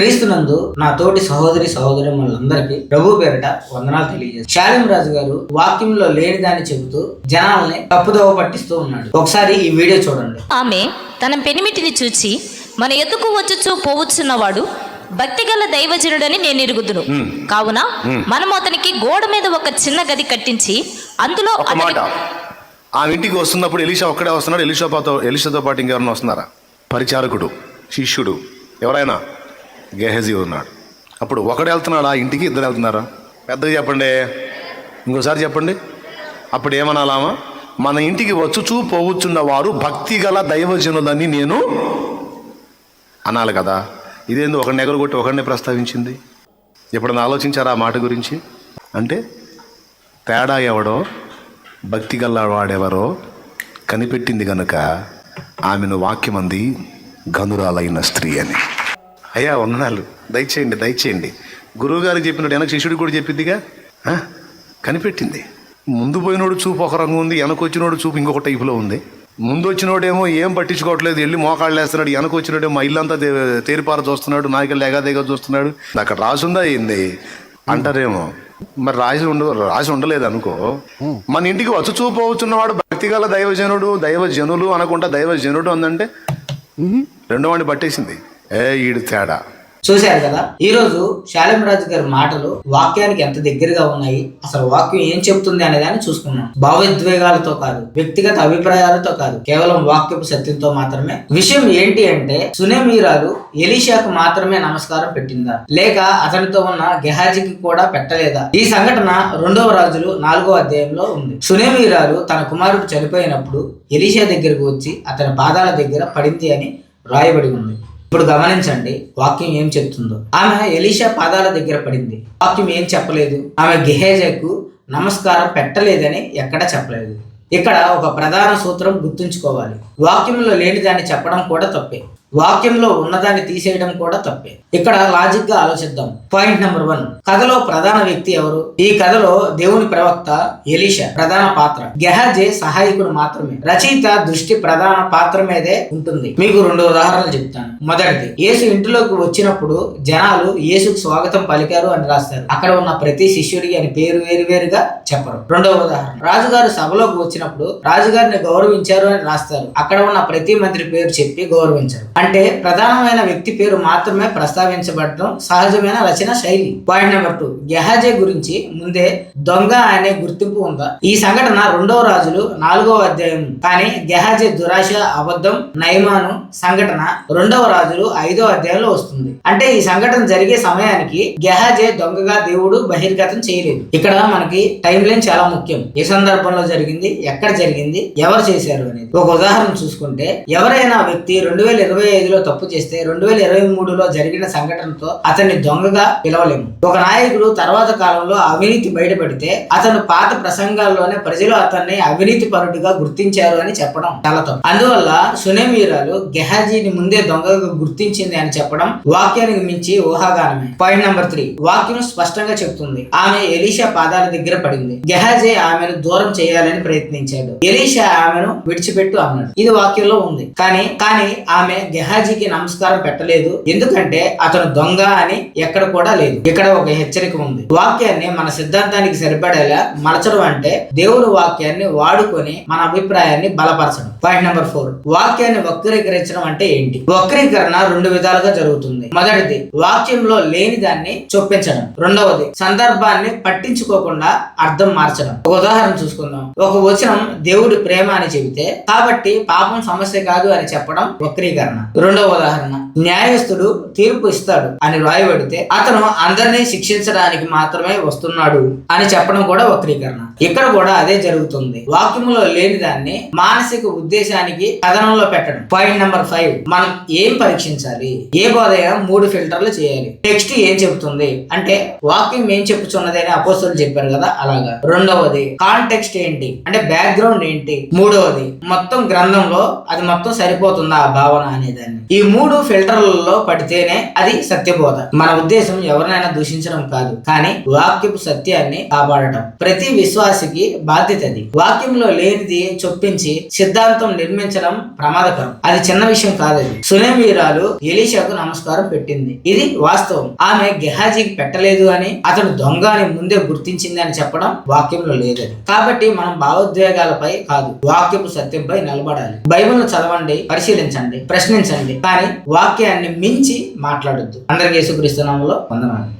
క్రీస్తునందు నా తోటి సహోదరి సహోదరి మనందరికీ ప్రభు పేరిట వందనాలు తెలియజేస్తారు శాలిం రాజు గారు వాక్యంలో లేని దాన్ని చెబుతూ జనాల్ని తప్పుదోవ పట్టిస్తూ ఉన్నాడు. ఒకసారి ఈ వీడియో చూడండి. ఆమె తన పెనిమిటిని చూచి మన ఎద్దుకు వచ్చుచూ పోవచ్చున్నవాడు భక్తిగల దైవజనుడని నేను ఎరుగుదును. కావున మనము అతనికి గోడ మీద ఒక చిన్న గది కట్టించి అందులో మాట. ఆ ఇంటికి వస్తున్నప్పుడు ఎలిషా ఒక్కడే వస్తున్నాడు. ఎలిషాతో ఎలిషాతో పాటు ఇంకెవరైనా వస్తున్నారా? పరిచారకుడు శిష్యుడు ఎవరైనా? గెహజీ ఉన్నాడు. అప్పుడు ఒకడు వెళ్తున్నాడు? ఆ ఇంటికి ఇద్దరు వెళ్తున్నారా? పెద్దగా చెప్పండి. ఇంకోసారి చెప్పండి. అప్పుడు ఏమనాలామా మన ఇంటికి వచ్చుచూ పోవచ్చున్న వారు భక్తి గల దైవజనులని నేను అనాలి కదా. ఇదేంది ఒకడిని ఎగరగొట్టి ఒకడిని ప్రస్తావించింది? ఎప్పుడన్నా ఆలోచించారా ఆ మాట గురించి? అంటే తేడా ఎవడో భక్తి గల్లవాడెవరో కనిపెట్టింది గనుక ఆమెను వాక్యమంది గనురాలైన స్త్రీ అని. అయ్యా వందనాలు. దయచేయండి దయచేయండి. గురువుగారు చెప్పినట్టు వెనక శిష్యుడు కూడా చెప్పిందిగా? కనిపెట్టింది. ముందు పోయినోడు చూపు ఒక రంగు ఉంది వెనక వచ్చినోడు చూపు ఇంకొక టైపులో ఉంది. ముందు వచ్చినోడేమో ఏం పట్టించుకోవట్లేదు వెళ్ళి మోకాళ్ళు వేస్తున్నాడు వెనక వచ్చినోడేమో మా ఇల్లంతా తేరిపార చూస్తున్నాడు నాయకులు ఎగాదేగా చూస్తున్నాడు. అక్కడ రాసుందా ఏంది? అంటారేమో. మరి రాసి ఉండ రాసి ఉండలేదు అనుకో. మన ఇంటికి వచ్చి చూపవచ్చున్నవాడు భక్తిగల దైవజనుడు దైవజనులు అనుకుంటా దైవజనుడు అందంటే రెండో వాడిని పట్టేసింది. ఏ ఈడు తేడా. చూశారు కదా ఈ రోజు శాలం రాజు గారి మాటలు వాక్యానికి ఎంత దగ్గరగా ఉన్నాయి అసలు వాక్యం ఏం చెప్తుంది అనేదాన్ని చూసుకున్నాం భావోద్వేగాలతో కాదు వ్యక్తిగత అభిప్రాయాలతో కాదు కేవలం వాక్యపు సత్యంతో మాత్రమే. విషయం ఏంటి అంటే సునేమీరాలు ఎలీషాకు మాత్రమే నమస్కారం పెట్టిందా లేక అతనితో ఉన్న గెహాజీకి కూడా పెట్టలేదా? ఈ సంఘటన రెండవ రాజులు నాలుగో అధ్యాయంలో ఉంది. సునేమీరాలు తన కుమారుడు చనిపోయినప్పుడు ఎలీషా దగ్గరకు వచ్చి అతని పాదాల దగ్గర పడింది అని రాయబడి ఉంది. ఇప్పుడు గమనించండి వాక్యం ఏం చెప్తుందో. ఆమె ఎలీషా పాదాల దగ్గర పడింది. వాక్యం ఏం చెప్పలేదు. ఆమె గెహేజకు నమస్కారం పెట్టలేదని ఎక్కడ చెప్పలేదు. ఇక్కడ ఒక ప్రధాన సూత్రం గుర్తుంచుకోవాలి. వాక్యంలో లేని దాన్ని చెప్పడం కూడా తప్పే. వాక్యంలో ఉన్నదాన్ని తీసేయడం కూడా తప్పే. ఇక్కడ లాజిక్గా ఆలోచిద్దాం. పాయింట్ నెంబర్ వన్ కథలో ప్రధాన వ్యక్తి ఎవరు? ఈ కథలో దేవుని ప్రవక్త ఎలీషా ప్రధాన పాత్ర. గెహాజే సహాయకుడు మాత్రమే. రచయిత దృష్టి ప్రధాన పాత్ర మీదే ఉంటుంది. మీకు రెండు ఉదాహరణలు చెప్తాను. మొదటిది యేసు ఇంటిలోకి వచ్చినప్పుడు జనాలు యేసుకు స్వాగతం పలికారు అని రాస్తారు. అక్కడ ఉన్న ప్రతి శిష్యుడికి అని పేరు వేరు వేరుగా చెప్పరు. రెండవ ఉదాహరణ రాజుగారు సభలోకి వచ్చినప్పుడు రాజుగారిని గౌరవించారు అని రాస్తారు. అక్కడ ఉన్న ప్రతి మంత్రి పేరు చెప్పి గౌరవించారు. అంటే ప్రధానమైన వ్యక్తి పేరు మాత్రమే ప్రస్తావించబడటం సహజమైన రచన శైలి. పాయింట్ నెంబర్ టూ గెహాజే గురించి ముందే దొంగ అనే గుర్తింపు ఉందా? ఈ సంఘటన రెండవ రాజులు నాలుగవ అధ్యాయం. కానీ గెహాజే దురాశ అబద్ధం నయమాను సంఘటన రెండవ రాజులు ఐదవ అధ్యాయంలో వస్తుంది. అంటే ఈ సంఘటన జరిగే సమయానికి గెహాజే దొంగగా దేవుడు బహిర్గతం చేయలేదు. ఇక్కడ మనకి టైం లైన్ చాలా ముఖ్యం. ఏ సందర్భంలో జరిగింది? ఎక్కడ జరిగింది? ఎవరు చేశారు అనేది. ఒక ఉదాహరణ చూసుకుంటే ఎవరైనా వ్యక్తి రెండు వేల ఇరవై ఐదులో తప్పు చేస్తే రెండు వేల ఇరవై మూడులో జరిగిన సంఘటనతో అతన్ని దొంగగా పిలవలేము. ఒక నాయకుడు తర్వాత కాలంలో అవినీతి బయటపడితే అతను పాత ప్రసంగాల్లోనే ప్రజలు అతన్ని అవినీతి పరుడుగా గుర్తించారు అని చెప్పడం చాలా తప్పు. అందువల్ల సునేమీరాలు గెహాజీని ముందే దొంగగా గుర్తించింది అని చెప్పడం వాక్యానికి మించి ఊహాగానమే. Point number three. వాక్యం స్పష్టంగా చెప్తుంది. ఆమె ఎలీషా పాదాల దగ్గర పడింది. గెహాజీ ఆమెను దూరం చేయాలని ప్రయత్నించాడు. ఎలీషా ఆమెను విడిచిపెట్టు అన్నాడు. ఇది వాక్యంలో ఉంది. కానీ కానీ ఆమె నిహాజీకి నమస్కారం పెట్టలేదు. ఎందుకంటే అతను దొంగ అని ఎక్కడ కూడా లేదు. ఇక్కడ ఒక హెచ్చరిక ఉంది. వాక్యాన్ని మన సిద్ధాంతానికి సరిపడేలా మలచడం అంటే దేవుని వాక్యాన్ని వాడుకొని మన అభిప్రాయాన్ని బలపరచడం. పాయింట్ నెంబర్ ఫోర్ వాక్యాన్ని వక్రీకరించడం అంటే ఏంటి? వక్రీకరణ రెండు విధాలుగా జరుగుతుంది. మొదటిది వాక్యంలో లేని దాన్ని చొప్పించడం. రెండవది సందర్భాన్ని పట్టించుకోకుండా అర్థం మార్చడం. ఒక ఉదాహరణ చూసుకుందాం. ఒక వచనం దేవుడి ప్రేమ అని చెబితే కాబట్టి పాపం సమస్య కాదు అని చెప్పడం వక్రీకరణ. రెండవ ఉదాహరణ. న్యాయస్థుడు తీర్పు ఇస్తాడు అని రాయబడితే అతను అందరినీ శిక్షించడానికి మాత్రమే వస్తున్నాడు అని చెప్పడం కూడా వక్రీకరణ. ఇక్కడ కూడా అదే జరుగుతుంది. వాక్యములో లేని దాన్ని మానసిక ఉద్దేశానికి కథనంలో పెట్టడం. పాయింట్ నెంబర్ ఫైవ్ మనం ఏం పరీక్షించాలి? ఏ బోధైనా మూడు ఫిల్టర్లు చేయాలి. టెక్స్ట్ ఏం చెబుతుంది? అంటే వాక్యం ఏం చెప్పుచున్నది అని అపోస్తులు చెప్పారు కదా అలాగా. రెండవది కాంటెక్స్ట్ ఏంటి? అంటే బ్యాక్గ్రౌండ్ ఏంటి? మూడవది మొత్తం గ్రంథంలో అది మొత్తం సరిపోతుందా ఆ భావన అనేదాన్ని. ఈ మూడు ఫిల్టర్లలో పడితేనే అది సత్యబోధ. మన ఉద్దేశం ఎవరినైనా దూషించడం కాదు. కానీ వాక్యపు సత్యాన్ని కాపాడటం. ప్రతి విశ్వాస విశ్వాసికి బాధ్యత అది వాక్యంలో లేనిది చొప్పించి సిద్ధాంతం నిర్మించడం ప్రమాదకరం. అది చిన్న విషయం కాదది. సునేం వీరాలు ఎలీషాకు నమస్కారం పెట్టింది. ఇది వాస్తవం. ఆమె గెహాజీకి పెట్టలేదు అని అతడు దొంగ అని ముందే గుర్తించింది అని చెప్పడం వాక్యంలో లేదది. కాబట్టి మనం భావోద్వేగాలపై కాదు వాక్యపు సత్యంపై నిలబడాలి. బైబిల్ చదవండి పరిశీలించండి ప్రశ్నించండి కానీ వాక్యాన్ని మించి మాట్లాడొద్దు. అందరికీ యేసుక్రీస్తు నామములో వందనాలు.